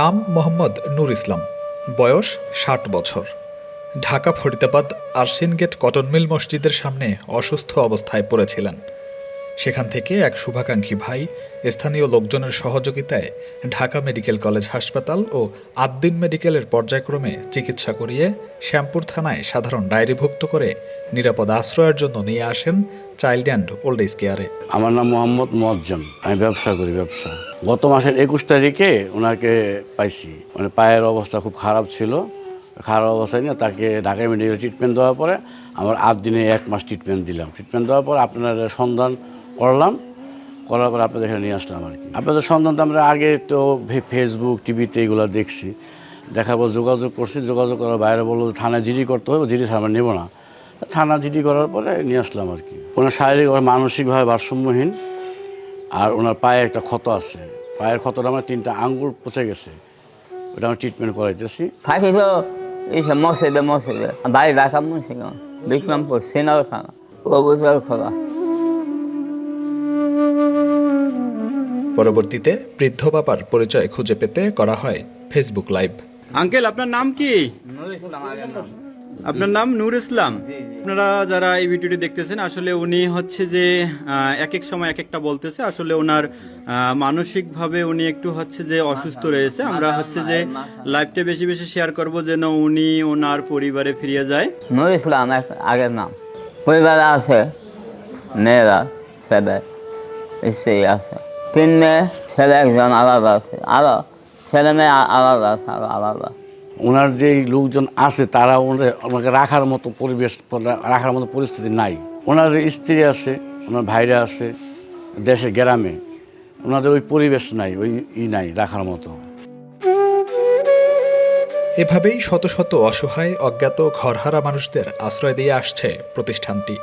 নাম মোহাম্মদ নূর ইসলাম। বয়স ষাট বছর। Dhaka Faridabad Arshin gate cotton mill মসজিদের সামনে অসুস্থ অবস্থায় পড়েছিলেন। সেখান থেকে এক শুভাকাঙ্ক্ষী ভাই স্থানীয় লোকজনের সহযোগিতায় ঢাকা মেডিকেল কলেজ হাসপাতাল ও আদ্দিন মেডিকেলের পর্যায়ক্রমে চিকিৎসা করিয়ে শ্যামপুর থানায় সাধারণ ডায়েরিভুক্ত করে নিরাপদ আশ্রয়ের জন্য নিয়ে আসেন চাইল্ড অ্যান্ড ওল্ড এজ কেয়ারে। আমার নাম মোহাম্মদ মজ্জন আমি ব্যবসা করি, ব্যবসা। গত মাসের একুশ তারিখে ওনাকে পাইছি। মানে পায়ের অবস্থা খুব খারাপ ছিল। খারাপ অবস্থায় নিয়ে তাকে ঢাকা মেডিকেল ট্রিটমেন্ট দেওয়ার পরে আমার আট দিনে এক মাস ট্রিটমেন্ট দিলাম। ট্রিটমেন্ট দেওয়ার পর আপনার সন্ধান করলাম। করার পর আপনাদের এখানে নিয়ে আসলাম আর কি। আপনাদের সন্ধান তো আমরা আগে তো ফেসবুক টিভিতে এগুলো দেখছি। দেখার পর যোগাযোগ করছি। যোগাযোগ করার বাইরে বলল থানায় জিডি করতে হবে, জিডি আমরা নেব না। থানা জিডি করার পরে নিয়ে আসলাম আর কি। ওনার শারীরিক মানসিকভাবে ভারসাম্যহীন। আর ওনার পায়ে একটা ক্ষত আছে। পায়ের ক্ষতটা আমার তিনটা আঙ্গুল পচে গেছে। ওটা আমি ট্রিটমেন্ট করাইতেছি। থাকি তো এইসব মসজিদে মসজিদে বাড়ি ঢাকা মুন্সিগঞ্জ বিক্রমপুর সিনার খানা কবুতর খোলা পরবর্তীতে বৃদ্ধ বাবার পরিচয় খুঁজে পেতে করা হয় ফেসবুক লাইভ আঙ্কেল আপনার নাম কি? আপনার নাম নূর ইসলাম? আপনারা যারা এই ভিডিওটি দেখতেছেন আসলে উনি হচ্ছে যে এক এক সময় এক একটা বলতেছে আসলে ওনার মানসিকভাবে উনি একটু হচ্ছে যে অসুস্থ রয়েছে। আমরা হচ্ছে যে লাইভটা বেশি বেশি শেয়ার করব যেন উনি ওনার পরিবারে ফিরে যায়। নুর ইসলাম এক আগের নাম। পরিবারে আছে মেয়েরা ছেলে স্ত্রী আছে। তিন মেয়ে ছেলে একজন আলাদা আছে। আরও ছেলে মেয়ে আলাদা আছে আলাদা ওনার যে লোকজন আছে তারা ওনাকে রাখার মতো পরিবেশ রাখার মতো পরিস্থিতি নাই। ওনার স্ত্রী আছে ওনার ভাইরা আছে দেশে গ্রামে। ওনাদের ওই পরিবেশ নাই ওই ই নাই রাখার মতো। এভাবেই শত শত অসহায় অজ্ঞাত ঘরহারা মানুষদের আশ্রয় দিয়ে আসছে প্রতিষ্ঠানটি।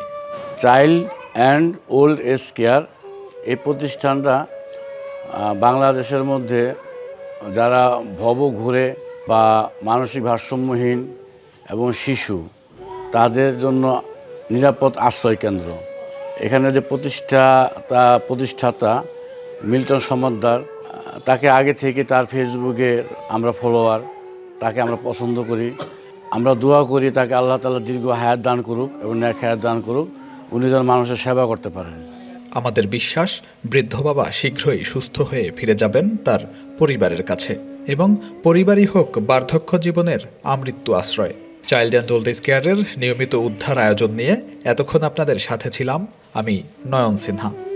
Child and old age care এই প্রতিষ্ঠানটা বাংলাদেশের মধ্যে যারা ভব ঘুরে বা মানসিক ভারসাম্যহীন এবং শিশু, তাদের জন্য নিরাপদ আশ্রয় কেন্দ্র এখানে যে প্রতিষ্ঠাতা প্রতিষ্ঠাতা মিল্টন সমাদ্দার, তাকে আগে থেকে তার ফেসবুকে আমরা ফলোয়ার, তাকে আমরা পছন্দ করি। আমরা দোয়া করি তাকে আল্লাহ তালা দীর্ঘ হায়াত দান করুক এবং ন্যাক হায়াত দান করুক। উনি যেন মানুষের সেবা করতে পারেন আমাদের বিশ্বাস, বৃদ্ধ বাবা শীঘ্রই সুস্থ হয়ে ফিরে যাবেন তার পরিবারের কাছে। এবং পরিবারই হোক বার্ধক্য জীবনের আমৃত্যু আশ্রয়। চাইল্ড অ্যান্ড ওল্ড এজ কেয়ারের নিয়মিত উদ্ধার আয়োজন নিয়ে এতক্ষণ আপনাদের সাথে ছিলাম আমি নয়ন সিনহা।